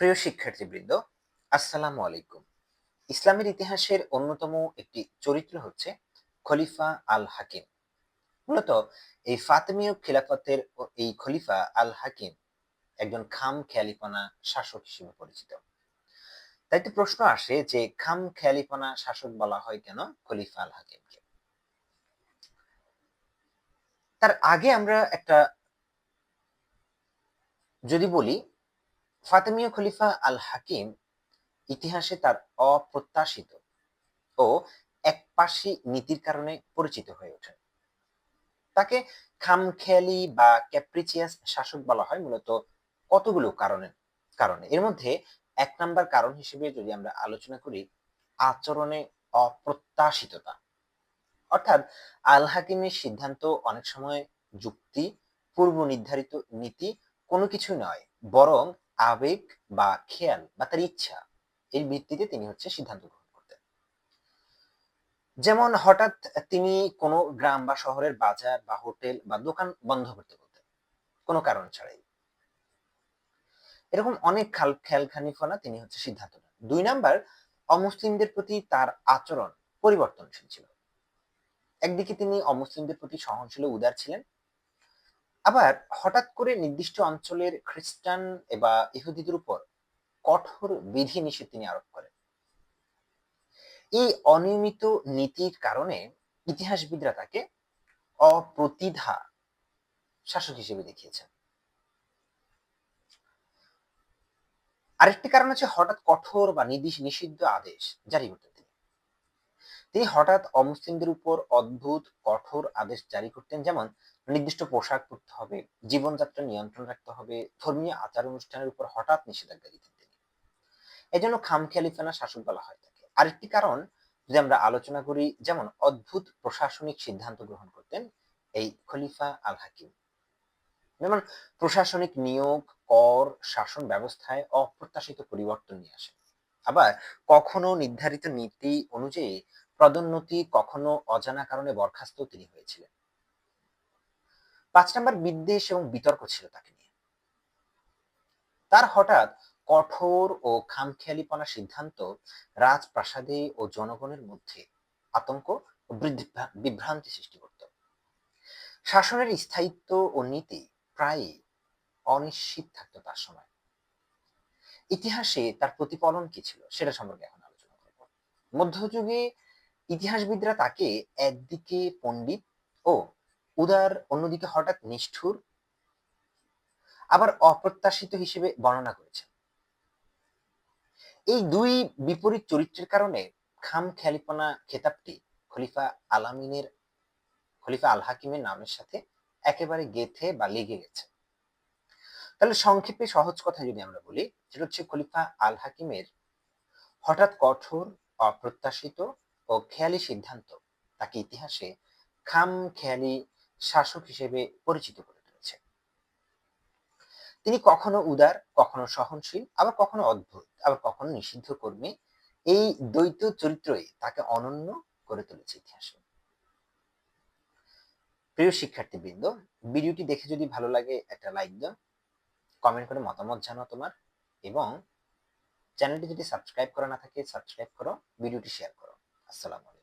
প্রিয় শিক্ষার্থীবৃন্দ, আসসালামু আলাইকুম। ইসলামের ইতিহাসের অন্যতম একটি চরিত্র হচ্ছে খলিফা আল হাকিম। মূলত এই ফাতেমীয় খিলাফতের এই খলিফা আল হাকিম একজন খাম খেয়ালিপনা শাসক হিসেবে পরিচিত। তাই তো প্রশ্ন আসে যে খাম খেয়ালিপনা শাসক বলা হয় কেন খলিফা আল হাকিমকে? তার আগে আমরা একটা যদি বলি ফাতেমীয় খলিফা আল হাকিম ইতিহাসে তার অপ্রত্যাশিত ও একপাশী নীতির কারণে পরিচিত হয়ে ওঠেন। তাকে খামখেয়ালি বা ক্যাপ্রিচিয়াস শাসক বলা হয়, মূলত কতগুলো কারণে কারণে। এর মধ্যে এক নাম্বার কারণ হিসেবে যদি আমরা আলোচনা করি, আচরণে অপ্রত্যাশিততা। অর্থাৎ আল হাকিমের সিদ্ধান্ত অনেক সময় যুক্তি পূর্ব নির্ধারিত নীতি কোনো কিছু নয়, বরং আবেগ বা খেয়াল বা তার ইচ্ছা এর ভিত্তিতে তিনি হচ্ছে সিদ্ধান্ত গ্রহণ করতেন। যেমন হঠাৎ তিনি কোনো গ্রাম বা শহরের বাজার বা হোটেল বা দোকান বন্ধ করতে বলতেন, কোনো কারণ ছাড়াই। এরকম অনেক খাল খেয়াল খানিফনা তিনি হচ্ছে সিদ্ধান্ত নেন। দুই নাম্বার, অমুসলিমদের প্রতি তার আচরণ পরিবর্তনশীল ছিল। একদিকে তিনি অমুসলিমদের প্রতি সহনশীল উদার ছিলেন আবার হঠাৎ করে নির্দিষ্ট অঞ্চলের খ্রিস্টান বা ইহুদিদের উপর কঠোর বিধি নিষেধ তিনি আরোপ করেন। এই অনিয়মিত নীতির কারণে ইতিহাসবিদরা তাকে অপ্রতিধা শাসক হিসেবে দেখিয়েছেন। আরেকটি কারণ হচ্ছে হঠাৎ কঠোর বা নির্দিষ্ট নিষিদ্ধ আদেশ জারি করতেন তিনি হঠাৎ অমুসলিমদের উপর অদ্ভুত, কঠোর আদেশ জারি করতেন, যেমন নির্দিষ্ট পোশাক পরতে হবে, জীবনযাত্রা নিয়ন্ত্রণ রাখতে হবে, ধর্মীয় আচার অনুষ্ঠানের উপর হঠাৎ নিষেধাজ্ঞা দিতেন তিনি। এই জন্য খামখেয়ালিফানা শাসক বলা হয় তাকে। আরেকটি কারণ যদি আমরা আলোচনা করি, যেমন অদ্ভুত প্রশাসনিক সিদ্ধান্ত গ্রহণ করতেন এই খলিফা আল হাকিম যেমন প্রশাসনিক নিয়োগ, কর, শাসন ব্যবস্থায় অপ্রত্যাশিত পরিবর্তন নিয়ে আসে আবার কখনো নির্ধারিত নীতি অনুযায়ী পদোন্নতি কখনো অজানা কারণে বরখাস্ত তিনি হয়েছিলেন। পাঁচ নম্বর বিদ্বেষ এবং বিতর্ক ছিল তাকে নিয়ে। তার হঠাৎ কঠোর ও খামখেয়ালিপনা সিদ্ধান্ত রাজপ্রাসাদে ও জনগণের মধ্যে আতঙ্ক বিভ্রান্তি সৃষ্টি করত। শাসনের স্থায়িত্ব ও নীতি প্রায় অনিশ্চিত থাকতো তার সময়। ইতিহাসে তার প্রতিফলন কি ছিল সেটা সম্পর্কে এখন আলোচনা করব। মধ্যযুগে ইতিহাসবিদরা তাকে একদিকে পণ্ডিত ও উদার, অন্যদিকে হঠাৎ নিষ্ঠুর, আবার অপ্রত্যাশিত হিসেবে বর্ণনা করেছেন। এই দুই বিপরীত চরিত্রের কারণে খাম খেয়ালিপনা খেতাবটি খলিফা আলামিনের, খলিফা আল হাকিমের নামের সাথে একেবারে গেথে বা লেগে গেছে। তাহলে সংক্ষেপে সহজ কথা যদি আমরা বলি, সেটা হচ্ছে খলিফা আল হাকিমের হঠাৎ কঠোর, অপ্রত্যাশিত ও খেয়ালি সিদ্ধান্ত তাকে ইতিহাসে খাম খেয়ালি শাসক হিসেবে পরিচিত করে তুলেছে। তিনি কখনো উদার, কখনো সহনশীল, আবার কখনো অদ্ভুত, আবার কখনো নিষিদ্ধ কর্মী এই দ্বৈত চরিত্রই তাকে অনন্য করে তুলেছে ইতিহাসে। প্রিয় শিক্ষার্থীবৃন্দ, ভিডিওটি দেখে যদি ভালো লাগে একটা লাইক দাও, কমেন্ট করে মতামত জানাও তোমার, এবং চ্যানেলটি যদি সাবস্ক্রাইব করা না থাকে, সাবস্ক্রাইব করো, ভিডিওটি শেয়ার করো। আসসালামু